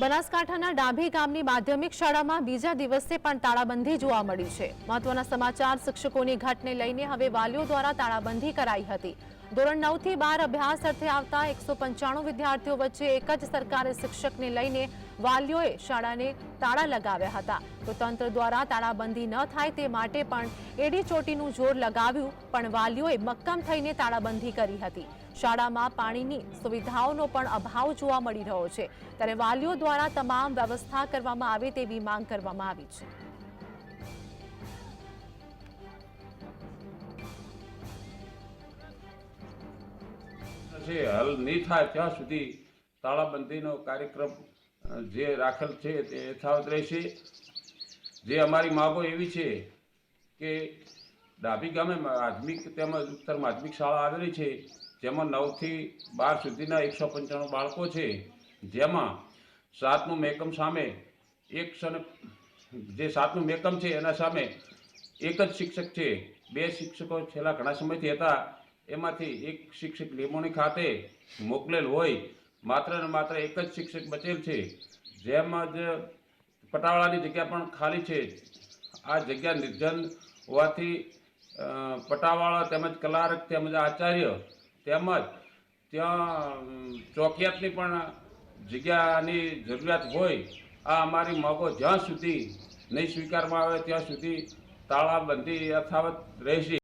બનાસકાંઠાના ડાભી ગામની માધ્યમિક શાળામાં બીજા દિવસે પણ તાળાબંધી જોવા મળી છે. મહત્વના સમાચાર શિક્ષકોની ઘટને લઈને હવે વાલીઓ દ્વારા તાળાબંધી કરાઈ હતી. ધોરણ નવથી બાર અભ્યાસ અર્થે આવતા એકસો પંચાણું વિદ્યાર્થીઓ વચ્ચે એક જ સરકારી શિક્ષકને લઈને વાલીઓએ શાળાને તાળા લગાવ્યા હતા. તો તંત્ર દ્વારા તાળાબંધી ન થાય તે માટે પણ એડી ચોટીનું જોર લગાવ્યું, પણ વાલીઓએ મક્કમ થઈને તાળાબંધી કરી હતી. શાળામાં પાણીની સુવિધાઓનો પણ અભાવ જોવા મળી રહ્યો છે. ત્યારે વાલીઓ દ્વારા તમામ વ્યવસ્થા કરવામાં આવે તેવી માંગ કરવામાં આવી છે. છે, હલ નહીં થાય ત્યાં સુધી તાળાબંધીનો કાર્યક્રમ જે રાખેલ છે તે યથાવત રહેશે. જે અમારી માગો એવી છે કે ડાભી ગામે માધ્યમિક તેમજ ઉત્તર માધ્યમિક શાળા આવેલી છે, જેમાં નવથી બાર સુધીના એકસો પંચાણું બાળકો છે, જેમાં સાતનું મેકમ સામે એકસો જે સાતનું મેકમ છે એના સામે એક જ શિક્ષક છે. બે શિક્ષકો છેલ્લા ઘણા સમયથી હતા. એમાંથી એક શિક્ષક લીંબોણી ખાતે મોકલેલ હોય, માત્ર ને માત્ર એક જ શિક્ષક બચેલ છે. જેમ જ પટાવાળાની જગ્યા પણ ખાલી છે. આ જગ્યા નિર્જન હોવાથી પટાવાળા તેમજ કલારક તેમજ આચાર્ય તેમજ ત્યાં ચોકિયાતની પણ જગ્યાની જરૂરિયાત હોય, આ અમારી માગો જ્યાં સુધી નહીં સ્વીકારવામાં આવે ત્યાં સુધી તાળાબંધી યથાવત રહેશે.